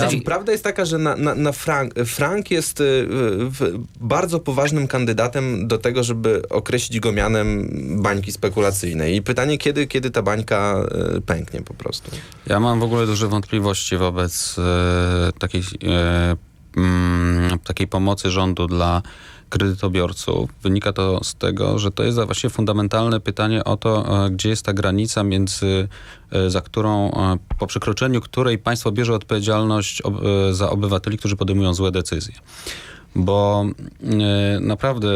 Znaczy, prawda jest taka, że na, na, na frank, frank jest y, w, bardzo poważnym kandydatem do tego, żeby określić go mianem bańki spekulacyjnej. I pytanie, kiedy, kiedy ta bańka y, pęknie po prostu. Ja mam w ogóle duże wątpliwości wobec e, takiej, mm, takiej pomocy rządu dla kredytobiorców. Wynika to z tego, że to jest właśnie fundamentalne pytanie o to, e, gdzie jest ta granica między, e, za którą, e, po przekroczeniu której państwo bierze odpowiedzialność za obywateli, którzy podejmują złe decyzje. Bo naprawdę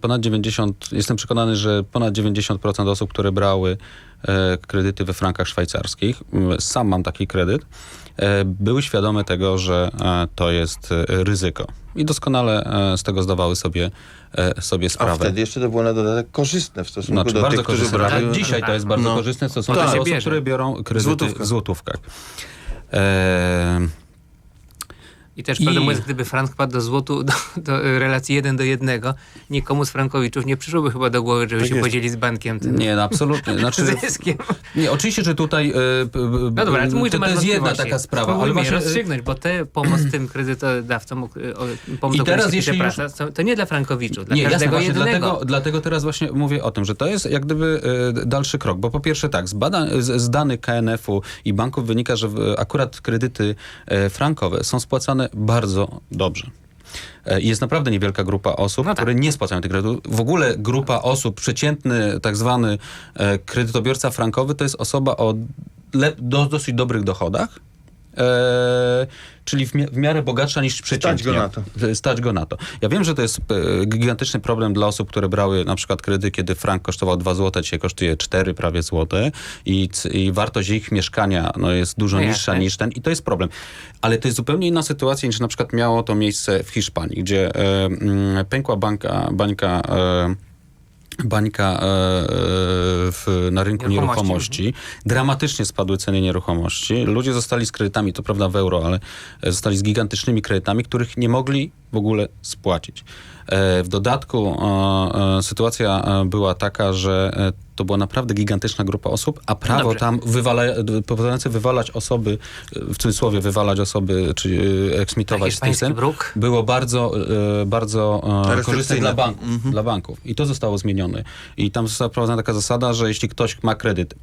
ponad 90, jestem przekonany, że ponad 90% osób, które brały e, kredyty we frankach szwajcarskich, sam mam taki kredyt, e, były świadome tego, że e, to jest e, ryzyko. I doskonale e, z tego zdawały sobie, e, sobie A sprawę. wtedy jeszcze to było na dodatek korzystne w stosunku Znaczy do bardzo tych, którzy korzystne. brali... Tak, Dzisiaj to jest bardzo No. korzystne w stosunku do osób, które biorą kredyty w złotówkach. I też, I- prawdę mówiąc, gdyby frank padł do złotu, do, do relacji jeden do jednego, nikomu z frankowiczów nie przyszłoby chyba do głowy, żeby Tak się jest. podzielić z bankiem tym nie, no, absolutnie. Znaczy, zyskiem. nie, oczywiście, że tutaj e, No dobra, ale to, to, masz to jest jedna taka sprawa. Ale właśnie, e, rozstrzygnąć, bo te pomoc tym kredytodawcom, pomoc, I teraz jeśli już- prasa, to, nie dla frankowiczów, dla Nie, jasne, każdego właśnie jednego. dlatego, dlatego teraz właśnie mówię o tym, że to jest jak gdyby e, dalszy krok, bo po pierwsze tak, z, badań, z, z danych KNF-u i banków wynika, że w, akurat kredyty e, frankowe są spłacane bardzo dobrze. E, Jest naprawdę niewielka grupa osób, No tak. które nie spłacają tych kredytów. W ogóle grupa osób, przeciętny tak zwany e, kredytobiorca frankowy, to jest osoba o do, dosyć dobrych dochodach, czyli w, mi- w miarę bogatsza niż przeciętnie. go na to. Stać go na to. Ja wiem, że to jest e, gigantyczny problem dla osób, które brały na przykład kredyty, kiedy frank kosztował 2 zł, dzisiaj kosztuje 4 prawie złote i, i wartość ich mieszkania no, jest dużo No niższa jasne. niż ten i to jest problem. Ale to jest zupełnie inna sytuacja niż na przykład miało to miejsce w Hiszpanii, gdzie e, pękła banka, bańka e, bańka e, e, w, na rynku Nieruchomości. nieruchomości. Dramatycznie spadły ceny nieruchomości. Ludzie zostali z kredytami, to prawda w euro, ale e, zostali z gigantycznymi kredytami, których nie mogli w ogóle spłacić. W dodatku sytuacja była taka, że to była naprawdę gigantyczna grupa osób, a prawo dobrze. tam wywala, pozwalające wywalać osoby, w cudzysłowie wywalać osoby, czy e, eksmitować bruk. było bardzo, e, bardzo e, korzystne dla banków, dla banków. I to zostało zmienione. I tam została wprowadzona taka zasada, że jeśli ktoś ma kredyt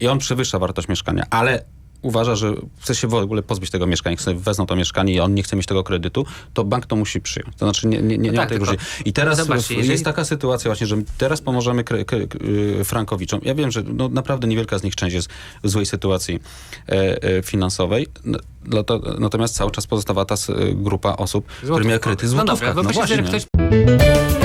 i on przewyższa wartość mieszkania, ale uważa, że chce się w ogóle pozbyć tego mieszkania, chce wezmą to mieszkanie i on nie chce mieć tego kredytu, to bank to musi przyjąć. To znaczy nie, nie, nie, No ma tak, tej tylko-. I teraz Zobaczcie, w- jeżeli- jest taka sytuacja właśnie, że teraz pomożemy y, frankowiczom. Ja wiem, że no, naprawdę niewielka z nich część jest w złej sytuacji e, e, finansowej, no, natomiast cały czas pozostawała ta grupa osób, które miały kredyty w No dobra, no myślę, że właśnie. ktoś